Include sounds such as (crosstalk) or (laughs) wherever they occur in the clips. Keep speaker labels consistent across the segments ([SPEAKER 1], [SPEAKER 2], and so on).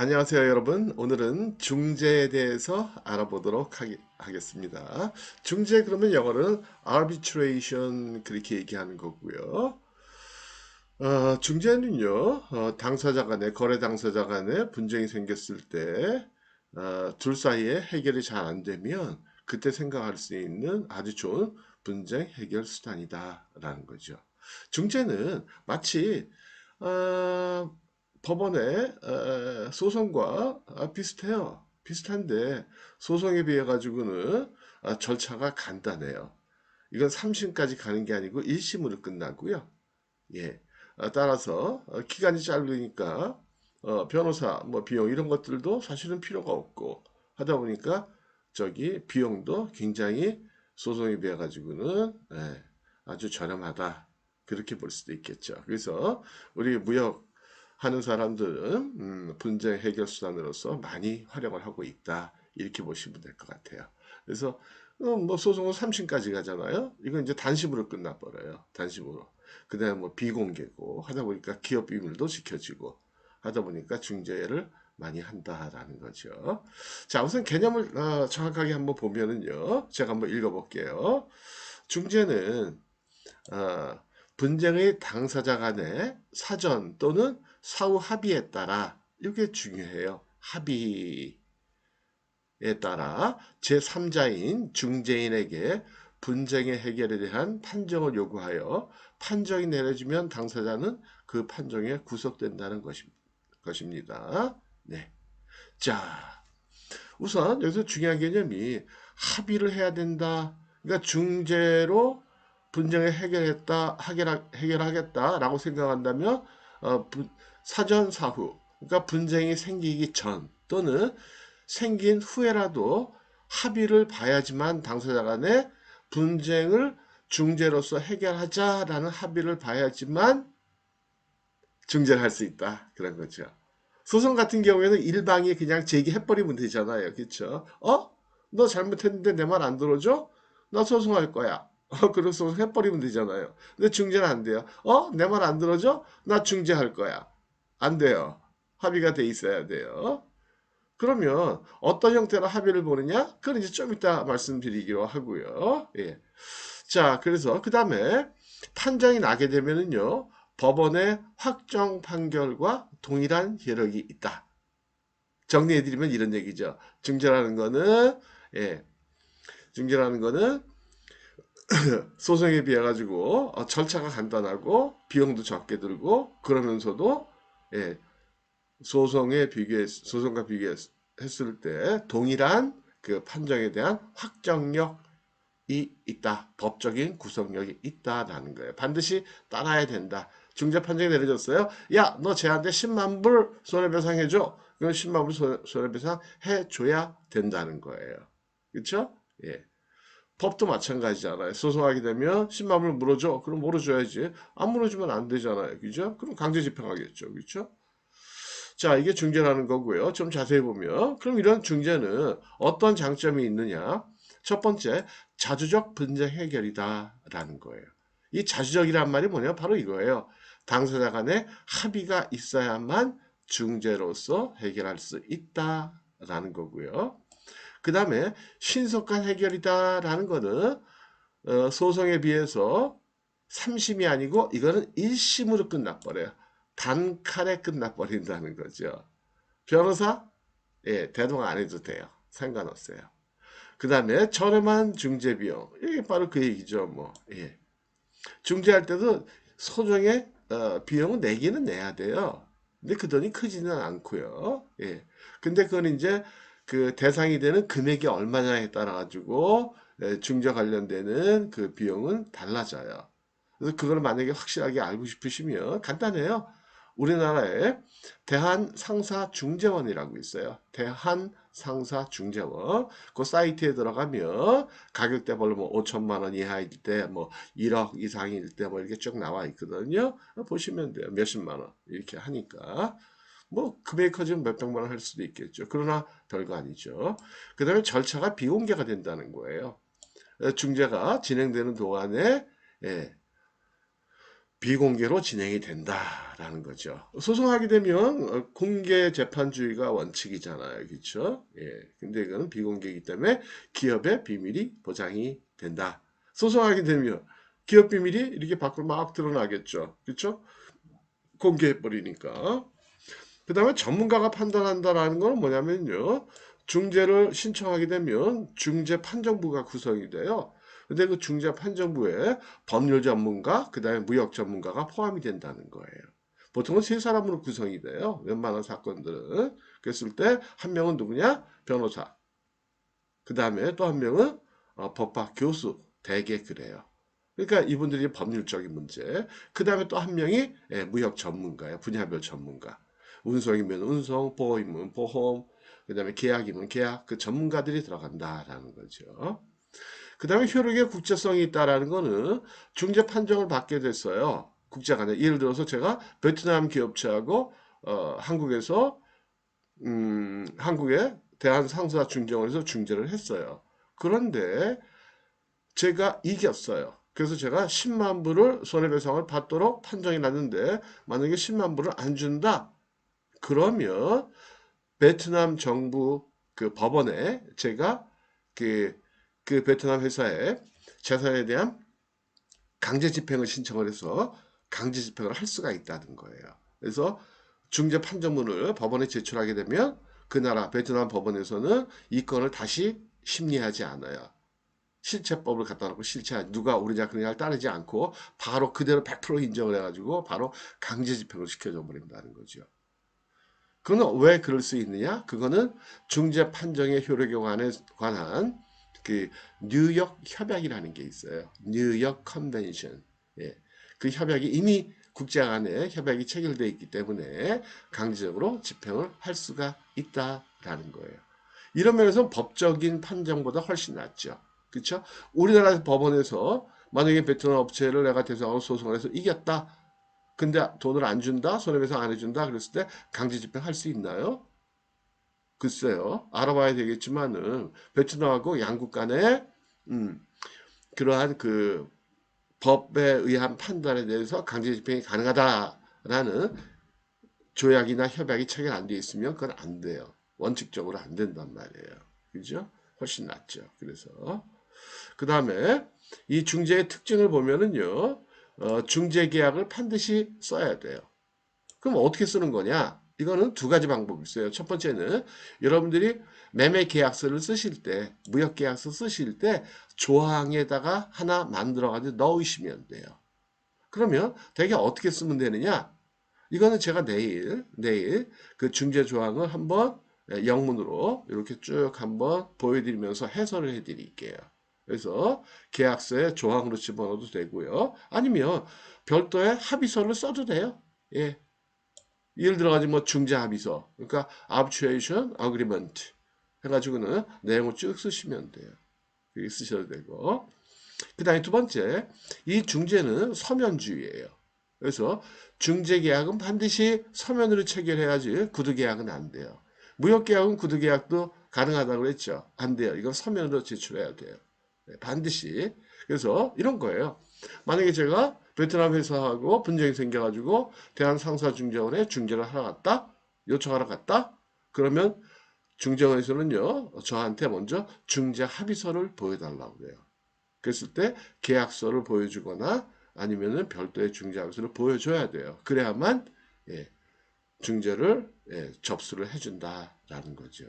[SPEAKER 1] 안녕하세요, 여러분. 오늘은 중재에 대해서 알아보도록 하기, 하겠습니다. 중재 그러면 영어로는 arbitration 그렇게 얘기하는 거고요. 어, 중재는요, 어, 당사자 간에, 거래 당사자 간에 분쟁이 생겼을 때, 어, 둘 사이에 해결이 잘 안 되면 그때 생각할 수 있는 아주 좋은 분쟁 해결 수단이다 라는 거죠. 중재는 마치, 어, 법원의 어, 소송과 아, 비슷해요. 비슷한데 소송에 비해 가지고는 아, 절차가 간단해요. 이건 3심까지 가는 게 아니고 1심으로 끝나고요. 예. 아, 따라서 어, 기간이 짧으니까 어, 변호사 뭐 비용 이런 것들도 사실은 필요가 없고 하다 보니까 저기 비용도 굉장히 소송에 비해 가지고는 예, 아주 저렴하다. 그렇게 볼 수도 있겠죠. 그래서 우리 무역 하는 사람들은 음, 분쟁 해결 수단으로서 많이 활용을 하고 있다. 이렇게 보시면 될 것 같아요. 그래서 어, 뭐 소송은 3심까지 가잖아요. 이건 이제 단심으로 끝나버려요. 단심으로. 그 다음에 뭐 비공개고 하다 보니까 기업 비밀도 지켜지고 하다 보니까 중재를 많이 한다라는 거죠. 자, 우선 개념을 어, 정확하게 한번 보면은요. 제가 한번 읽어볼게요. 중재는 어, 분쟁의 당사자 간의 사전 또는 사후 합의에 따라 이게 중요해요. 합의에 따라 제3자인 중재인에게 분쟁의 해결에 대한 판정을 요구하여 판정이 내려지면 당사자는 그 판정에 구속된다는 것입니다. 네. 자, 우선 여기서 중요한 개념이 합의를 해야 된다. 그러니까 중재로 분쟁을 해결했다, 해결하, 해결하겠다라고 생각한다면 어, 부, 사전 사후, 그러니까 분쟁이 생기기 전 또는 생긴 후에라도 합의를 봐야지만 당사자 간에 분쟁을 중재로서 해결하자라는 합의를 봐야지만 중재를 할 수 있다. 그런 거죠. 소송 같은 경우에는 일방이 그냥 제기해버리면 되잖아요. 그렇죠? 어? 너 잘못했는데 내 말 안 들어줘? 나 소송할 거야. 어, 그래서 해버리면 되잖아요. 근데 중재는 안 돼요. 어? 내 말 안 들어줘? 나 중재할 거야. 안 돼요. 합의가 돼 있어야 돼요. 그러면 어떤 형태로 합의를 보느냐? 그건 이제 좀 이따 말씀드리기로 하고요. 예. 자, 그래서 그 다음에 판정이 나게 되면은요, 법원의 확정 판결과 동일한 효력이 있다. 정리해드리면 이런 얘기죠. 중재라는 거는, 예. 중재라는 거는 (clears throat) 소송에 비해 가지고 어, 절차가 간단하고 비용도 적게 들고 그러면서도 예, 소송에 비교해 소송과 비교했을 때 동일한 그 판정에 대한 확정력이 있다. 법적인 구속력이 있다라는 거예요. 반드시 따라야 된다. 중재 판정이 내려졌어요. 야, 너 쟤한테 10만 불 손해배상 해줘. 그럼 10만 불 손해배상 해줘야 된다는 거예요. 그렇죠? 예. 법도 마찬가지잖아요. 소송하게 되면 10만 불 물어줘. 그럼 물어줘야지. 안 물어주면 안 되잖아요. 그죠? 그럼 강제 집행하겠죠. 그렇죠? 자, 이게 중재라는 거고요. 좀 자세히 보면 그럼 이런 중재는 어떤 장점이 있느냐? 첫 번째, 자주적 분쟁 해결이다라는 거예요. 이 자주적이란 말이 뭐냐? 바로 이거예요. 당사자 간에 합의가 있어야만 중재로서 해결할 수 있다라는 거고요. 그 다음에 신속한 해결이다라는 거는 어, 소송에 비해서 3심이 아니고 이거는 1심으로 끝나버려요. 단칼에 끝나버린다는 거죠. 변호사? 예, 대동 안 해도 돼요. 상관없어요. 그 다음에 저렴한 중재비용. 이게 바로 그 얘기죠. 뭐, 예. 중재할 때도 소정의 어, 비용은 내기는 내야 돼요. 근데 그 돈이 크지는 않고요. 예. 근데 그건 이제 그 대상이 되는 금액이 얼마냐에 따라 가지고 예, 중재 관련되는 그 비용은 달라져요. 그래서 그걸 만약에 확실하게 알고 싶으시면 간단해요. 우리나라에 대한상사중재원이라고 있어요. 대한상사중재원. 그 사이트에 들어가면 가격대별로 뭐 5천만 원 이하일 때, 뭐 1억 이상일 때 뭐 이렇게 쭉 나와 있거든요. 보시면 돼요. 몇십만 원 이렇게 하니까. 뭐 금액이 커지면 몇백만 원 할 수도 있겠죠. 그러나 별거 아니죠. 그 다음에 절차가 비공개가 된다는 거예요. 중재가 진행되는 동안에 예, 비공개로 진행이 된다라는 거죠. 소송하게 되면 어, 공개 재판주의가 원칙이잖아요. 그렇죠? 예. 근데 이거는 비공개이기 때문에 기업의 비밀이 보장이 된다. 소송하게 되면 기업 비밀이 이렇게 밖으로 막 드러나겠죠. 그렇죠? 공개해 버리니까. 그 다음에 전문가가 판단한다라는 건 뭐냐면요. 중재를 신청하게 되면 중재 판정부가 구성이 돼요. 근데 그 중재 판정부에 법률 전문가, 그 다음에 무역 전문가가 포함이 된다는 거예요. 보통은 세 사람으로 구성이 돼요. 웬만한 사건들은. 그랬을 때 한 명은 누구냐? 변호사. 그 다음에 또 한 명은 어, 법학 교수. 대개 그래요. 그러니까 이분들이 법률적인 문제. 그 다음에 또 한 명이 예, 무역 전문가예요. 분야별 전문가. 운송이면 운송, 보험이면 보험, 그 다음에 계약이면 계약. 그 전문가들이 들어간다라는 거죠. 그 다음에 효력의 국제성이 있다라는 거는 중재 판정을 받게 됐어요. 국제간에. 예를 들어서 제가 베트남 기업체하고 어, 한국에서 음, 한국의 대한상사 중재원에서 중재를 했어요. 그런데 제가 이겼어요. 그래서 제가 10만 불을 손해배상을 받도록 판정이 났는데 만약에 10만 불을 안 준다. 그러면 베트남 정부 그 법원에 제가 그, 그 베트남 회사에 재산에 대한 강제 집행을 신청을 해서 강제 집행을 할 수가 있다는 거예요. 그래서 중재 판정문을 법원에 제출하게 되면 그 나라 베트남 법원에서는 이 건을 다시 심리하지 않아요. 실체법을 갖다 놓고 실체 누가 우리냐 그냥 따르지 않고 바로 그대로 100% 인정을 해가지고 바로 강제 집행을 시켜줘 버린다는 거죠. 그건 왜 그럴 수 있느냐? 그거는 중재 판정의 효력에 관한 그 뉴욕 협약이라는 게 있어요. 뉴욕 컨벤션. 예. 그 협약이 이미 국제 간에 협약이 체결되어 있기 때문에 강제적으로 집행을 할 수가 있다라는 거예요. 이런 면에서 법적인 판정보다 훨씬 낫죠. 그렇죠? 우리나라 법원에서 만약에 베트남 업체를 내가 대상으로 소송을 해서 이겼다. 근데 돈을 안 준다, 손해배상 안 해준다, 그랬을 때 강제 집행할 수 있나요? 글쎄요, 알아봐야 되겠지만은 베트남하고 양국 간에 음, 그러한 그 법에 의한 판단에 대해서 강제 집행이 가능하다라는 조약이나 협약이 체결 안 돼 있으면 그건 안 돼요. 원칙적으로 안 된단 말이에요. 그죠? 훨씬 낫죠. 그래서 그 다음에 이 중재의 특징을 보면은요. 어, 중재 계약을 반드시 써야 돼요. 그럼 어떻게 쓰는 거냐? 이거는 두 가지 방법이 있어요. 첫 번째는 여러분들이 매매 계약서를 쓰실 때, 무역 계약서 쓰실 때 조항에다가 하나 만들어 가지고 넣으시면 돼요. 그러면 대개 어떻게 쓰면 되느냐? 이거는 제가 내일 내일 그 중재 조항을 한번 영문으로 이렇게 쭉 한번 보여드리면서 해설을 해드릴게요. 그래서 계약서에 조항으로 집어넣어도 되고요. 아니면 별도의 합의서를 써도 돼요. 예. 예를 들어가지고 뭐 중재 합의서, 그러니까 arbitration agreement 해가지고는 내용을 쭉 쓰시면 돼요. 여기 쓰셔도 되고. 그 다음에 두 번째, 이 중재는 서면주의예요. 그래서 중재 계약은 반드시 서면으로 체결해야지 구두 계약은 안 돼요. 무역 계약은 구두 계약도 가능하다고 그랬죠. 안 돼요. 이건 서면으로 제출해야 돼요. 네, 반드시. 그래서 이런 거예요. 만약에 제가 베트남 회사하고 분쟁이 생겨가지고 대한상사중재원에 중재를 하러 갔다? 요청하러 갔다? 그러면 중재원에서는요, 저한테 먼저 중재 합의서를 보여달라고 그래요. 그랬을 때 계약서를 보여주거나 아니면은 별도의 중재 합의서를 보여줘야 돼요. 그래야만, 예, 중재를 예, 접수를 해준다라는 거죠.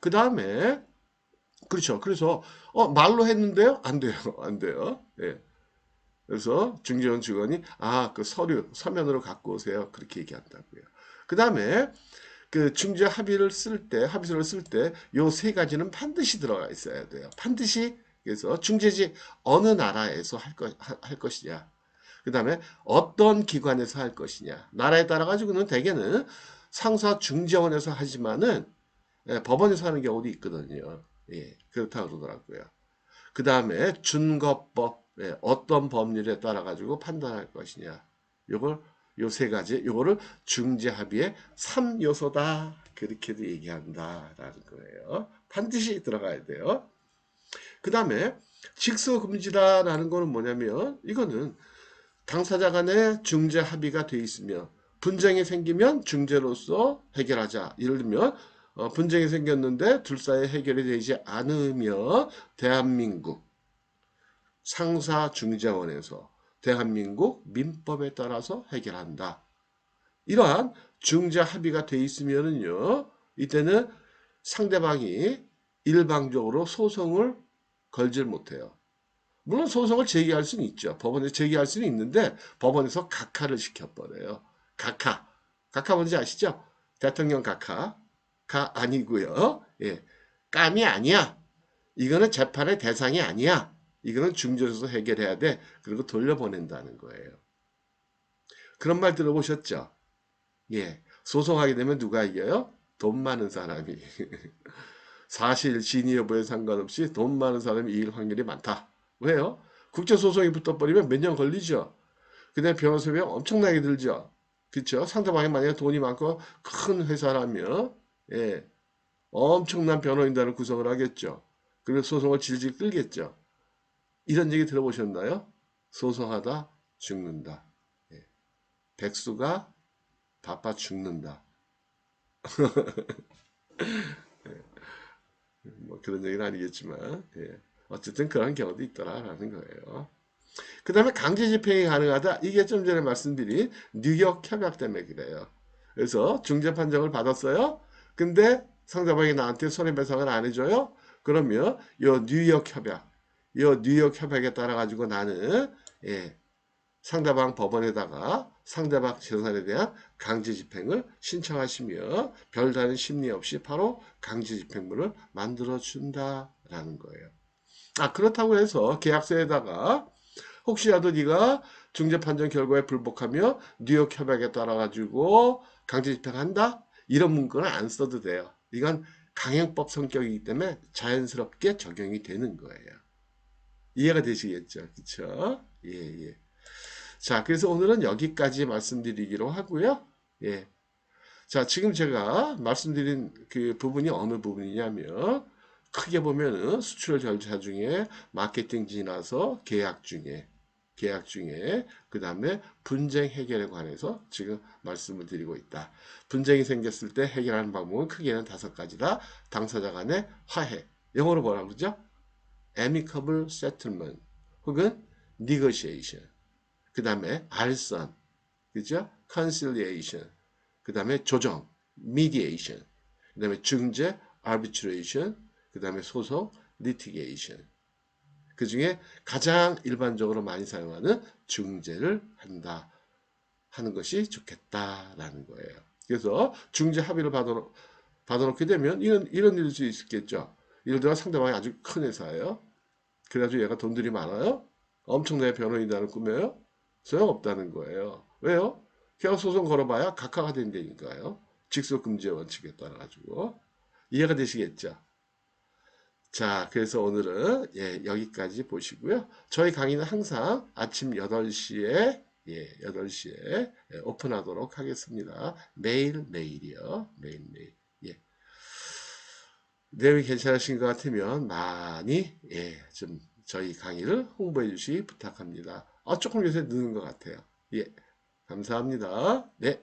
[SPEAKER 1] 그 다음에 그렇죠. 그래서 어 말로 했는데요? 안 돼요. (laughs) 안 돼요. 예. 그래서 중재원 직원이 아 그 서류 서면으로 갖고 오세요. 그렇게 얘기한다고요. 그 다음에 그 중재 합의를 쓸 때 합의서를 쓸 때 요 세 가지는 반드시 들어가 있어야 돼요. 반드시 그래서 중재지 어느 나라에서 할, 것, 할 것이냐. 그 다음에 어떤 기관에서 할 것이냐. 나라에 따라 가지고는 대개는 상사 중재원에서 하지만은 예, 법원에서 하는 경우도 있거든요. 예, 그렇다고 그러더라고요. 그 다음에 준거법, 예, 어떤 법률에 따라 가지고 판단할 것이냐. 요걸 요 세 가지, 요거를 중재합의의 3요소다. 그렇게도 얘기한다라는 거예요. 반드시 들어가야 돼요. 그 다음에 직소금지다라는 거는 뭐냐면 이거는 당사자 간에 중재 합의가 돼 있으며 분쟁이 생기면 중재로서 해결하자. 예를 들면 어, 분쟁이 생겼는데 둘 사이 해결이 되지 않으며 대한민국 상사중재원에서 대한민국 민법에 따라서 해결한다. 이러한 중재 합의가 돼 있으면은요, 이때는 상대방이 일방적으로 소송을 걸질 못해요. 물론 소송을 제기할 수는 있죠. 법원에 제기할 수는 있는데 법원에서 각하를 시켜버려요. 각하. 각하 뭔지 아시죠? 대통령 각하. 가 아니고요. 예. 깜이 아니야. 이거는 재판의 대상이 아니야. 이거는 중재소서 해결해야 돼. 그리고 돌려보낸다는 거예요. 그런 말 들어보셨죠? 예. 소송하게 되면 누가 이겨요? 돈 많은 사람이. (laughs) 사실 진위 여부에 상관없이 돈 많은 사람이 이길 확률이 많다. 왜요? 국제소송이 붙어버리면 몇 년 걸리죠. 근데 변호사 비용 엄청나게 들죠. 그쵸? 상대방이 만약에 돈이 많고 큰 회사라면, 예, 엄청난 변호인단을 구성을 하겠죠. 그리고 소송을 질질 끌겠죠. 이런 얘기 들어보셨나요? 소송하다 죽는다. 예. 백수가 바빠 죽는다. (laughs) 예. 뭐 그런 얘기는 아니겠지만, 예. 어쨌든 그런 경우도 있더라라는 거예요. 그 다음에 강제 집행이 가능하다. 이게 좀 전에 말씀드린 뉴욕 협약 때문에 그래요. 그래서 중재 판정을 받았어요. 근데 상대방이 나한테 손해배상을 안 해줘요. 그러면 요 뉴욕 협약, 요 뉴욕 협약에 따라 가지고 나는 예, 상대방 법원에다가 상대방 재산에 대한 강제 집행을 신청하시며 별다른 심리 없이 바로 강제 집행물을 만들어 준다라는 거예요. 아 그렇다고 해서 계약서에다가 혹시라도 네가 중재 판정 결과에 불복하며 뉴욕 협약에 따라 가지고 강제 집행한다 이런 문구는 안 써도 돼요. 이건 강행법 성격이기 때문에 자연스럽게 적용이 되는 거예요. 이해가 되시겠죠? 그쵸? 예, 예. 자, 그래서 오늘은 여기까지 말씀드리기로 하고요. 예. 자, 지금 제가 말씀드린 그 부분이 어느 부분이냐면, 크게 보면은 수출 절차 중에 마케팅 지나서 계약 중에, 계약 중에, 그 다음에 분쟁 해결에 관해서 지금 말씀을 드리고 있다. 분쟁이 생겼을 때 해결하는 방법은 크게는 다섯 가지다. 당사자 간의 화해. 영어로 뭐라 그러죠? amicable settlement 혹은 negotiation. 그 다음에 알선, 그죠? conciliation. 그 다음에 조정, mediation. 그 다음에 중재, arbitration. 그 다음에 소송, litigation. 그 중에 가장 일반적으로 많이 사용하는 중재를 한다. 하는 것이 좋겠다라는 거예요. 그래서 중재 합의를 받아, 받아놓게 되면 이런, 이런 일일 수 있겠죠. 예를 들어 상대방이 아주 큰 회사예요. 그래가지고 얘가 돈들이 많아요. 엄청나게 변호인단을 꾸며요. 소용없다는 거예요. 왜요? 계약 소송 걸어봐야 각하가 된다니까요. 직소금지의 원칙에 따라 가지고 이해가 되시겠죠? 자, 그래서 오늘은 예, 여기까지 보시고요. 저희 강의는 항상 아침 8시에 예, 8시에 예, 오픈하도록 하겠습니다. 매일 매일이요. 매일 매일. 예. 내용이 괜찮으신 것 같으면 많이 예, 좀 저희 강의를 홍보해 주시 부탁합니다. 아, 조금 요새 느는 것 같아요. 예. 감사합니다. 네.